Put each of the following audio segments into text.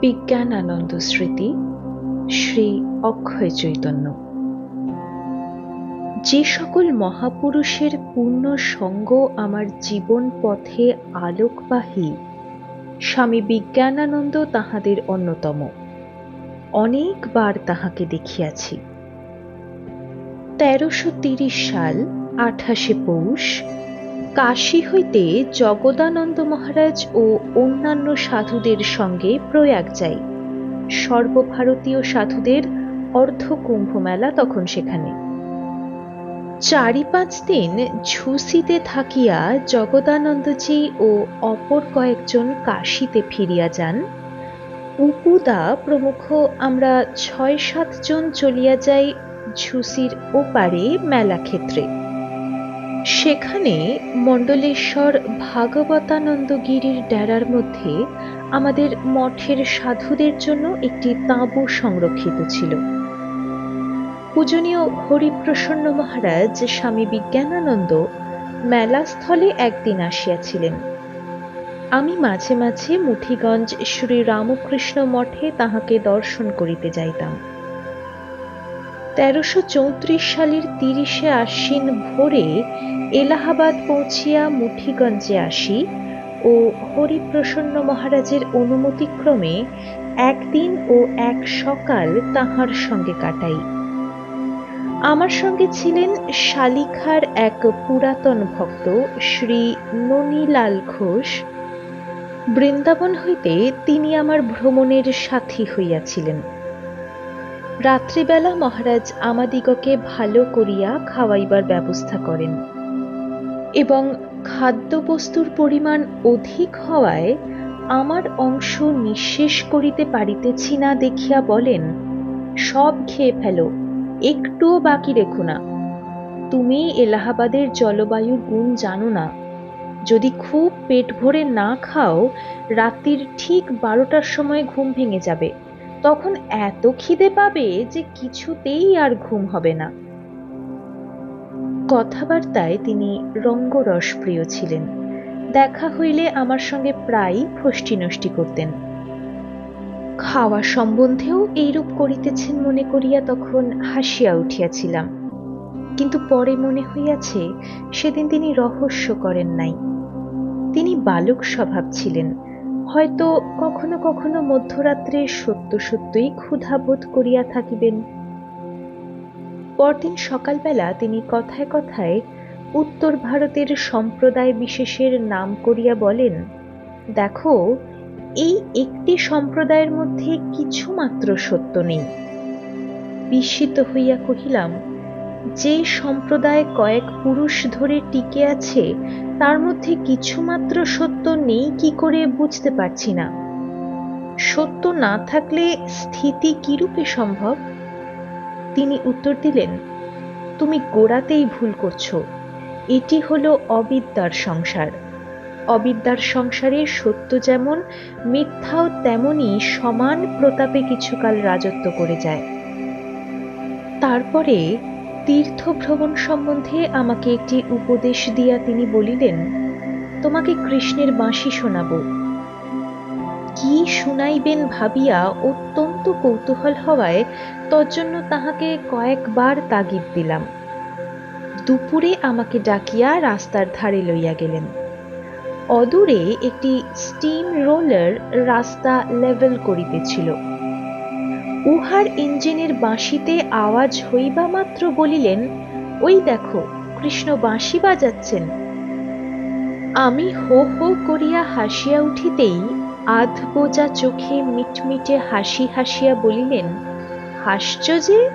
বিজ্ঞানানন্দ স্মৃতি, শ্রী অক্ষয় চৈতন্য। যে সকল মহাপুরুষের পূর্ণ সঙ্গ আমার জীবন পথে আলোকবাহী, স্বামী বিজ্ঞানানন্দ তাহাদের অন্যতম। অনেকবার তাহাকে দেখিয়াছি। তেরোশো তিরিশ সাল আঠাশে পৌষ কাশী হইতে জগদানন্দ মহারাজ ও অন্যান্য সাধুদের সঙ্গে প্রয়াগ যাই। সর্বভারতীয় সাধুদের অর্ধ কুম্ভ মেলা তখন সেখানে। চারি পাঁচ দিন ঝুসিতে থাকিয়া জগদানন্দজি ও অপর কয়েকজন কাশীতে ফিরিয়া যান। উপুদা প্রমুখ আমরা ছয় সাতজন চলিয়া যাই ঝুসির ওপারে মেলা ক্ষেত্রে সেখানে মণ্ডলেশ্বর ভাগবতানন্দগিরির ডেরার মধ্যে আমাদের মঠের সাধুদের জন্য একটি তাঁবু সংরক্ষিত ছিল। পূজনীয় হরিপ্রসন্ন মহারাজ স্বামী বিজ্ঞানানন্দ মেলাস্থলে একদিন আসিয়াছিলেন। আমি মাঝে মাঝে মুঠিগঞ্জ শ্রী রামকৃষ্ণ মঠে তাহাকে দর্শন করিতে যাইতাম। তেরোশো চৌত্রিশ সালের তিরিশে আশ্বিন ভোরে এলাহাবাদ পৌঁছিয়া মুঠিগঞ্জে আসি ও হরিপ্রসন্ন মহারাজের অনুমতিক্রমে একদিন ও এক সকাল তাহার সঙ্গে কাটাই। আমার সঙ্গে ছিলেন শালিখার এক পুরাতন ভক্ত শ্রী ননীলাল ঘোষ। বৃন্দাবন হইতে তিনি আমার ভ্রমণের সাথী হইয়াছিলেন। রাত্রিবেলা মহারাজ আমাদিগকে ভালো করিয়া খাওয়াইবার ব্যবস্থা করেন। এবং খাদ্যবস্তুর পরিমাণ অধিক হওয়ায় আমার অংশ নিঃশেষ করিতে পারিতেছি না দেখিয়া বলেন, সব খেয়ে ফেলো, একটুও বাকি রেখো না। তুমি এলাহাবাদের জলবায়ুর গুণ জানো না। যদি খুব পেট ভরে না খাও, রাত্রির ঠিক বারোটার সময় ঘুম ভেঙে যাবে। তখন এত খিদে পাবে যে কিছুতেই আর ঘুম হবে না। কথাবার্তায় তিনি রঙ্গরস প্রিয় ছিলেন। দেখা হইলে আমার সঙ্গে প্রায়ই ফষ্টি নষ্টি করতেন। খাওয়া সম্বন্ধেও এইরূপ করিতেছেন মনে করিয়া তখন হাসিয়া উঠিয়াছিলাম। কিন্তু পরে মনে হইয়াছে, সেদিন তিনি রহস্য করেন নাই। তিনি বালক স্বভাব ছিলেন। হয়তো কখনো কখনো মধ্যরাত্রে সত্য সত্যই ক্ষুধাবোধ করিয়া থাকিবেন। পরদিন সকালবেলা তিনি কথায় কথায় উত্তর ভারতের সম্প্রদায় বিশেষের নাম করিয়া বলেন, দেখো, এই একটি সম্প্রদায়ের মধ্যে কিছুমাত্র সত্য নেই। বিস্মিত হইয়া কহিলাম যে সম্প্রদায় কয়েক পুরুষ ধরে টিকে আছে, তার মধ্যে কিছুমাত্র সত্য নেই, কি করে বুঝতে পারছি না। সত্য না থাকলে স্থিতি কিরূপে সম্ভব? তিনি উত্তর দিলেন, তুমি গোড়াতেই ভুল করছ। এটি হলো অবিদ্যার সংসার। অবিদ্যার সংসারে সত্য যেমন, মিথ্যাও তেমনই সমান প্রতাপে কিছুকাল রাজত্ব করে যায়। তারপরে তীর্থ ভ্রমণ সম্বন্ধে আমাকে একটি উপদেশ দিয়া তিনি বলিলেন, তোমাকে কৃষ্ণের বাঁশি শোনাব। কি শুনাইবেন ভাবিয়া অত্যন্ত কৌতূহল হওয়ায় তজ্জন্য তাহাকে কয়েকবার তাগিদ দিলাম। দুপুরে আমাকে ডাকিয়া রাস্তার ধারে লইয়া গেলেন। অদূরে একটি স্টিম রোলার রাস্তা লেভেল করিতেছিল। উহার ইঞ্জিনের বাঁশিতে আওয়াজ হইবা মাত্র বলিলেন, ওই দেখো, কৃষ্ণ বাঁশি বাজাচ্ছেন। আমি হো হো করিয়া হাসিয়া উঠিতেই আধ বোজা চোখে মিটমিটে হাসি হাসিয়া বলিলেন, হাসছ যে?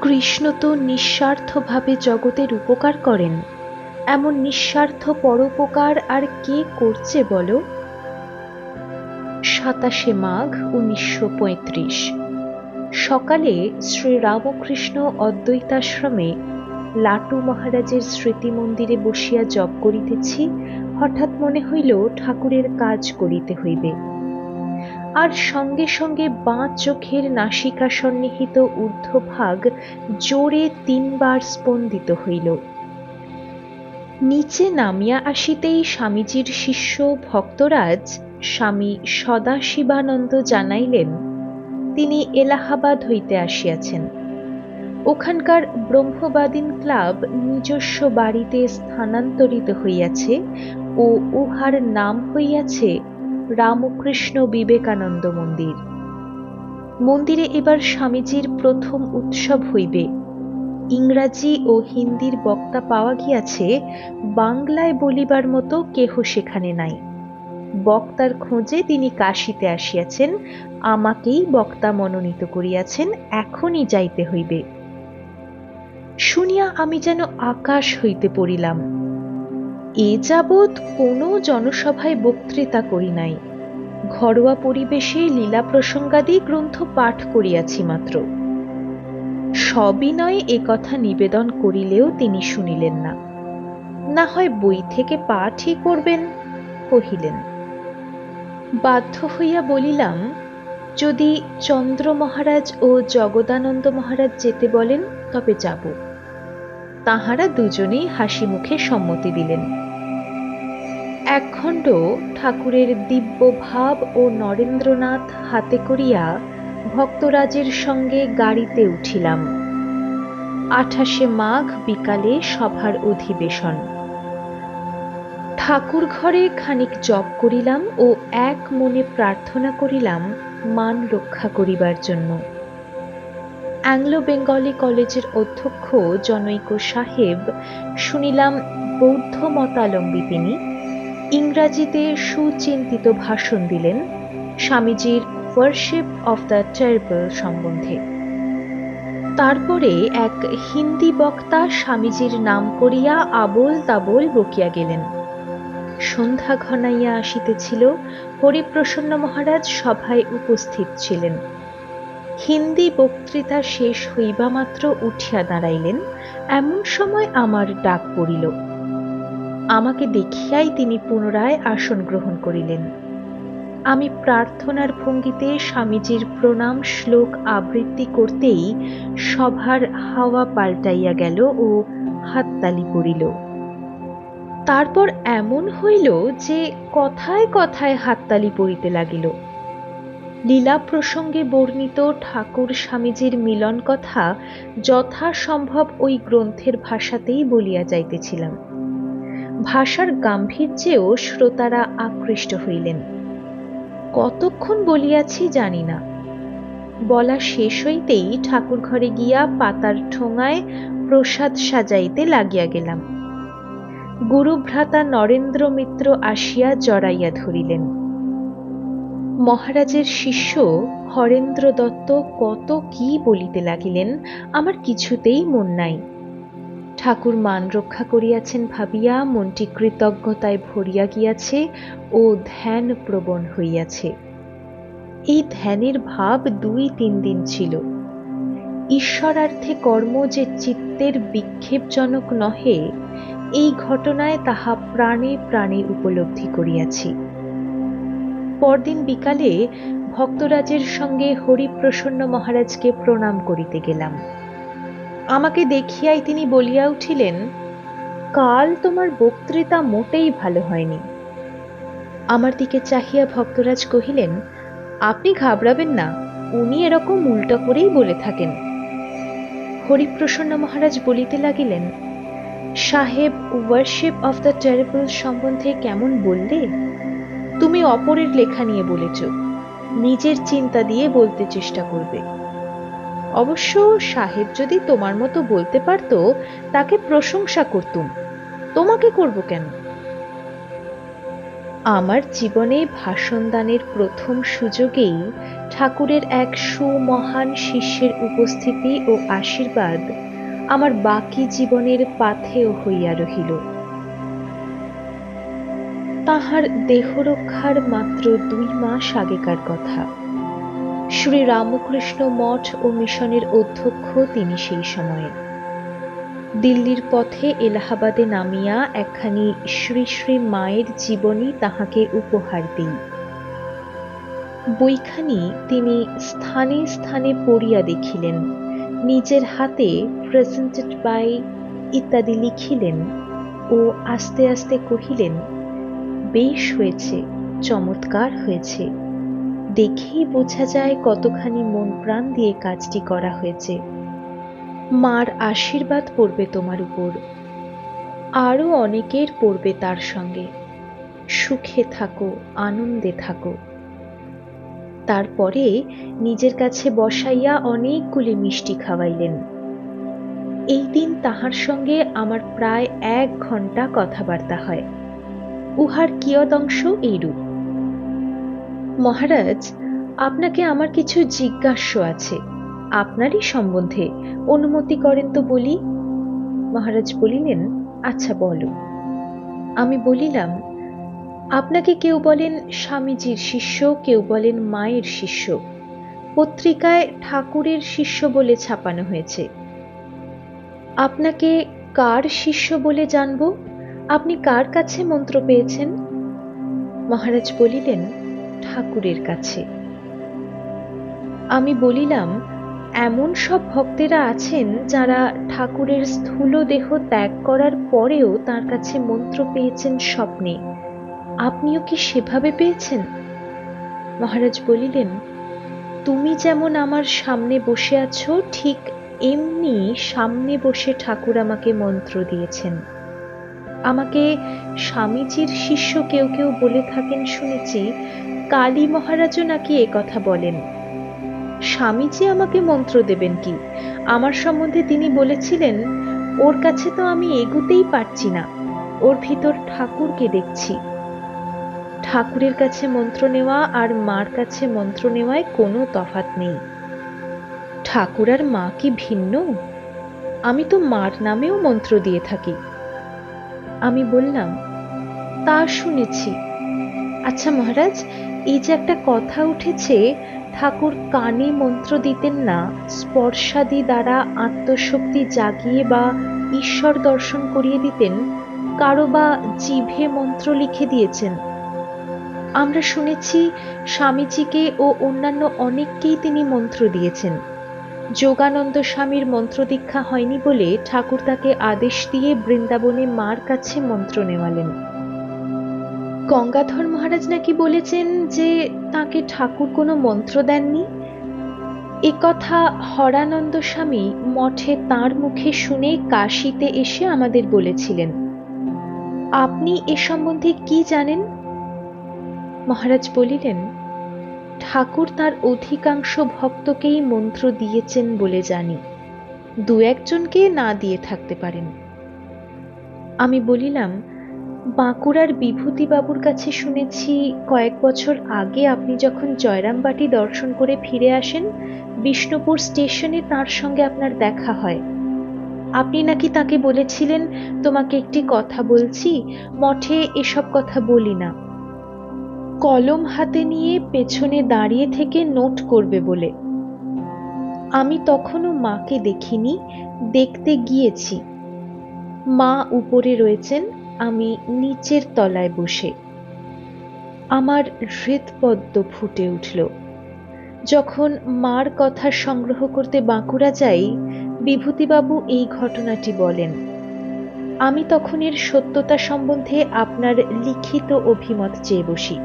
কৃষ্ণ তো নিঃস্বার্থভাবে জগতের উপকার করেন। এমন নিঃস্বার্থ পরোপকার আর কে করছে বলো? সাতাশে মাঘ উনিশশো পঁয়ত্রিশ। সকালে শ্রী রামকৃষ্ণ অদ্বৈতাশ্রমে লাটু মহারাজের স্মৃতি মন্দিরে বসিয়া জপ করিতেছি, হঠাৎ মনে হইল ঠাকুরের কাজ করিতে হইবে। আর সঙ্গে সঙ্গে বাঁ চোখের নাসিকা সন্নিহিত ঊর্ধ্বভাগ জোরে তিনবার স্পন্দিত হইল। নিচে নামিয়া আসিতেই স্বামীজির শিষ্য ভক্তরাজ স্বামী সদাশিবানন্দ জানাইলেন, তিনি এলাহাবাদ হইতে আসিয়াছেন। ওখানকার ব্রহ্মবাদীন ক্লাব নিজস্ব বাড়িতে স্থানান্তরিত হইয়াছে ও উহার নাম হইয়াছে রামকৃষ্ণ বিবেকানন্দ মন্দির। মন্দিরে এবার স্বামীজির প্রথম উৎসব হইবে। ইংরাজি ও হিন্দির বক্তা পাওয়া গিয়াছে, বাংলায় বলিবার মতো কেহ সেখানে নাই। বক্তার খোঁজে তিনি কাশিতে আসিয়াছেন, আমাকেই বক্তা মনোনীত করিয়াছেন, এখনই যাইতে হইবে। শুনিয়া আমি যেন আকাশ হইতে পড়িলাম। এ যাবৎ কোনো জনসভায় বক্তৃতা করি নাই। ঘরোয়া পরিবেশে লীলা প্রসঙ্গাদি গ্রন্থ পাঠ করিয়াছি মাত্র। সবিনয়ে কথা নিবেদন করিলেও তিনি শুনিলেন না। না হয় বই থেকে পাঠই করবেন, কহিলেন। বাধ্য হইয়া বলিলাম, যদি চন্দ্র মহারাজ ও জগদানন্দ মহারাজ যেতে বলেন, তবে যাব। তাহারা দুজনেই হাসি মুখে সম্মতি দিলেন। একখণ্ড ঠাকুরের দিব্য ভাব ও নরেন্দ্রনাথ হাতে করিয়া ভক্তরাজের সঙ্গে গাড়িতে উঠিলাম। আঠাশে মাঘ বিকালে সভার অধিবেশন। ঠাকুর ঘরে খানিক জপ করিলাম ও এক মনে প্রার্থনা করিলাম মান রক্ষা করিবার জন্য। অ্যাংলো বেঙ্গলি কলেজের অধ্যক্ষ জনৈক সাহেব শুনিলাম বৌদ্ধ মতালম্বী তিনি, ইংরাজিতে সুচিন্তিত ভাষণ দিলেন স্বামীজির ওয়ার্শিপ অফ দ্য টেরবল সম্বন্ধে। তারপরে এক হিন্দি বক্তা স্বামীজির নাম করিয়া আবোল তাবোল বকিয়া গেলেন। সন্ধ্যা ঘনাইয়া আসিতেছিল, হরিপ্রসন্ন মহারাজ সভায় উপস্থিত ছিলেন। হিন্দি বক্তৃতা শেষ হইবা মাত্র উঠিয়া দাঁড়াইলেন, এমন সময় আমার ডাক পড়িল। আমাকে দেখিয়াই তিনি পুনরায় আসন গ্রহণ করিলেন। আমি প্রার্থনার ভঙ্গিতে স্বামীজির প্রণাম শ্লোক আবৃত্তি করতেই সভার হাওয়া পাল্টাইয়া গেল ও হাততালি পড়িল। তারপর এমন হইল যে কথায় কথায় হাততালি পড়িতে লাগিল। লীলা প্রসঙ্গে বর্ণিত ঠাকুর স্বামীজির মিলন কথা যথাসম্ভব ওই গ্রন্থের ভাষাতেই বলিয়া যাইতেছিলাম। ভাষার গাম্ভীর্যেও শ্রোতারা আকৃষ্ট হইলেন। কতক্ষণ বলিয়াছি জানি না। বলা শেষ হইতেই ঠাকুর ঘরে গিয়া পাতার ঠোঙায় প্রসাদ সাজাইতে লাগিয়া গেলাম। গুরুভ্রাতা নরেন্দ্র মিত্র আসিয়া জড়াইয়া ধরিলেন। মহারাজের শিষ্য হরেন্দ্র দত্ত কত কি বলিতে লাগিলেন, আমার কিছুতেই মন নাই। ঠাকুর মান রক্ষা করিয়াছেন ভাবিয়া, মনটি কৃতজ্ঞতায় ভরিয়া গিয়াছে ও ধ্যান প্রবণ হইয়াছে। এই ধ্যানের ভাব দুই তিন দিন ছিল। ঈশ্বরার্থে কর্ম যে চিত্তের বিক্ষেপজনক নহে এই ঘটনায় তাহা প্রাণে প্রাণে উপলব্ধি করিয়াছি। পরদিন বিকালে ভক্তরাজের সঙ্গে হরিপ্রসন্ন মহারাজকে প্রণাম করিতে গেলাম। আমাকে দেখিয়াই তিনি বলিয়া উঠিলেন, কাল তোমার বক্তৃতা মোটেই ভালো হয়নি। আমার দিকে চাহিয়া ভক্তরাজ কহিলেন, আপনি ঘাবড়াবেন না, উনি এরকম উল্টা করেই বলে থাকেন। হরিপ্রসন্ন মহারাজ বলিতে লাগিলেন সাহেব ওয়ার্শিপ অফ দ্য টেরেবল সম্বন্ধে কেমন বললে? তুমি অপরের লেখা নিয়ে বলেছ, নিজের চিন্তা দিয়ে বলতে চেষ্টা করবে। অবশ্য সাহেব যদি তোমার মতো বলতে পারত, তাকে প্রশংসা করতুম। তোমাকে করব কেন? আমার জীবনে ভাষণদানের প্রথম সুযোগেই ঠাকুরের এক সুমহান শিষ্যের উপস্থিতি ও আশীর্বাদ আমার বাকি জীবনের পাথেও হইয়া রহিল। তাহার দেহরক্ষার মাত্র দুই মাস আগেকার কথা। শ্রী রামকৃষ্ণ মঠ ও মিশনের অধ্যক্ষ তিনি সেই সময়ে। দিল্লির পথে এলাহাবাদে নামিয়া একখানি শ্রী শ্রী মায়ের জীবনী তাহাকে উপহার দিই। বইখানি তিনি স্থানে স্থানে পড়িয়া দেখিলেন। নিজের হাতে প্রেজেন্টেড বাই ইত্যাদি লিখিলেন ও আস্তে আস্তে কহিলেন, বেশ হয়েছে, চমৎকার হয়েছে। দেখেই বোঝা যায় কতখানি মন প্রাণ দিয়ে কাজটি করা হয়েছে। মার আশীর্বাদ পড়বে তোমার উপর। আরও অনেকের পড়বে তার সঙ্গে। সুখে থাকো, আনন্দে থাকো। তারপরে নিজের কাছে বসাইয়া অনেকগুলি মিষ্টি খাওয়াইলেন। এই দিন তাহার সঙ্গে আমার প্রায় এক ঘণ্টা কথাবার্তা হয়। উহার কিয়দংশ এইরূপ। মহারাজ, আপনাকে আমার কিছু জিজ্ঞাস্য আছে। আপনারই সম্বন্ধে অনুমতি করেন তো বলি। মহারাজ বলিলেন আচ্ছা বলো। আমি বলিলাম আপনাকে কেউ বলেন স্বামীজির শিষ্য, কেউ বলেন মায়ের শিষ্য। পত্রিকায় ঠাকুরের শিষ্য বলে ছাপানো হয়েছে। আপনাকে কার শিষ্য বলে জানব? আপনি কার কাছে মন্ত্র পেয়েছেন? মহারাজ বলিলেন, ঠাকুরের কাছে। আমি বলিলাম, এমন সব ভক্তেরা আছেন যারা ঠাকুরের স্থূল দেহ ত্যাগ করার পরেও তার কাছে মন্ত্র পেয়েছেন স্বপ্নে। আপনিও কি সেভাবে পেয়েছেন? মহারাজ বলিলেন, তুমি যেমন আমার সামনে বসে আছো, ঠিক এমনি সামনে বসে ঠাকুর আমাকে মন্ত্র দিয়েছেন। আমাকে স্বামীজির শিষ্য কেউ কেউ বলে থাকেন শুনেছি, কালী মহারাজও নাকি এ কথা বলেন। স্বামীজি আমাকে মন্ত্র দেবেন কি? আমার সম্বন্ধে তিনি বলেছিলেন, ওর কাছে তো আমি এগুতেই পারছি না, ওর ভিতর ঠাকুরকে দেখছি। ঠাকুরের কাছে মন্ত্র নেওয়া আর মার কাছে মন্ত্র নেওয়ায় কোনো তফাত নেই। ঠাকুর আর মা কি ভিন্ন? আমি তো মার নামেও মন্ত্র দিয়ে থাকি। আমি বললাম, তা শুনেছি। আচ্ছা মহারাজ, এই যে একটা কথা উঠেছে, ঠাকুর কানে মন্ত্র দিতেন না, স্পর্শাদি দ্বারা আত্মশক্তি জাগিয়ে বা ঈশ্বর দর্শন করিয়ে দিতেন, কারও বা জিভে মন্ত্র লিখে দিয়েছেন। আমরা শুনেছি স্বামীজিকে ও অন্যান্য অনেককেই তিনি মন্ত্র দিয়েছেন। যোগানন্দ স্বামীর মন্ত্র দীক্ষা হয়নি বলে ঠাকুর তাকে আদেশ দিয়ে বৃন্দাবনে মার কাছে মন্ত্র নেওয়ালেন। গঙ্গাধর মহারাজ নাকি বলেছেন যে তাকে ঠাকুর কোনো মন্ত্র দেননি? এ কথা হরানন্দ স্বামী মঠে তার মুখে শুনে কাশিতে এসে আমাদের বলেছিলেন। আপনি এ সম্বন্ধে কি জানেন? মহারাজ বলিলেন, ঠাকুর তার অধিকাংশ ভক্তকেই মন্ত্র দিয়েছেন বলে জানি। দু একজনকে না দিয়ে থাকতে পারেন। আমি বলিলাম, বাঁকুড়ার বিভূতিবাবুর কাছে শুনেছি, কয়েক বছর আগে আপনি যখন জয়রামবাটি দর্শন করে ফিরে আসেন, বিষ্ণুপুর স্টেশনে তার সঙ্গে আপনার দেখা হয়। আপনি নাকি তাকে বলেছিলেন, তোমাকে একটি কথা বলছি, মঠে এসব কথা বলি না। কলম হাতে নিয়ে পেছনে দাঁড়িয়ে থেকে নোট করবে বলে। আমি তখনও মাকে দেখিনি, দেখতে গিয়েছি। মা উপরে রয়েছেন, আমি নিচের তলায় বসে। আমার হৃদপদ্ম ফুটে উঠল। যখন মার কথা সংগ্রহ করতে বাঁকুড়া যাই, বিভূতিবাবু এই ঘটনাটি বলেন। আমি তখন এর সত্যতা সম্বন্ধে আপনার লিখিত অভিমত চেয়ে বসি।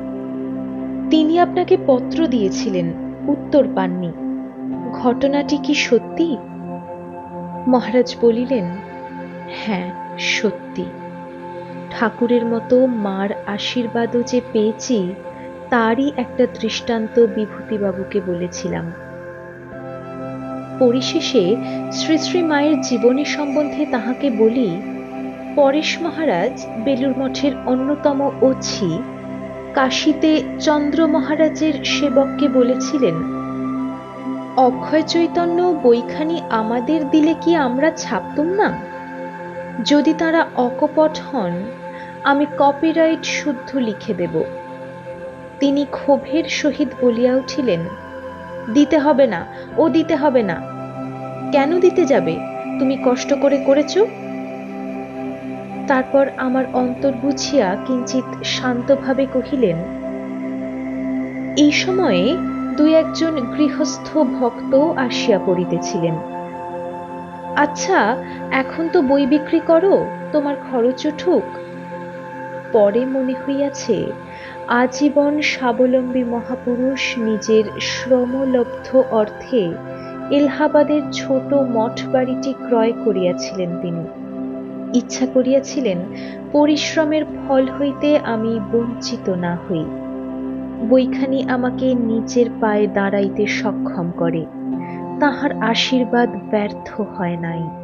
তিনি আপনাকে পত্র দিয়েছিলেন, উত্তর পাননি। ঘটনাটি কি সত্যি? মহারাজ বলিলেন হ্যাঁ সত্যি। ঠাকুরের মতো মার আশীর্বাদও যে পেয়েছি, তারই একটা দৃষ্টান্ত বিভূতিবাবুকে বলেছিলাম। পরিশেষে শ্রী শ্রী মায়ের জীবনী সম্বন্ধে তাহাকে বলি, পরেশ মহারাজ বেলুর মঠের অন্যতম অছি কাশীতে চন্দ্র মহারাজের সেবককে বলেছিলেন, অক্ষয় চৈতন্য বইখানি আমাদের দিলে কি আমরা ছাপতুম না? যদি তারা অকপট হন, আমি কপিরাইট শুদ্ধ লিখে দেব। তিনি ক্ষোভের সহিত বলিয়া উঠিলেন, দিতে হবে না, ও দিতে হবে না। কেন দিতে যাবে? তুমি কষ্ট করে করেছ? তারপর আমার অন্তর বুঝিয়া কিঞ্চিত শান্তভাবে কহিলেন, এই সময়ে দুই একজন গৃহস্থ ভক্ত আসিয়া পড়িতেছিলেন। আচ্ছা এখন তো বই বিক্রি করো, তোমার খরচ উঠুক পরে মনে হইয়াছে, আজীবন স্বাবলম্বী মহাপুরুষ নিজের শ্রমলব্ধ অর্থে এলাহাবাদের ছোট মঠ বাড়িটি ক্রয় করিয়াছিলেন তিনি। ইচ্ছা করিয়াছিলেন, পরিশ্রমের ফল হইতে আমি বঞ্চিত না হই। বইখানি আমাকে নিজের পায়ে দাঁড়াইতে সক্ষম করে। তাহার আশীর্বাদ ব্যর্থ হয় নাই।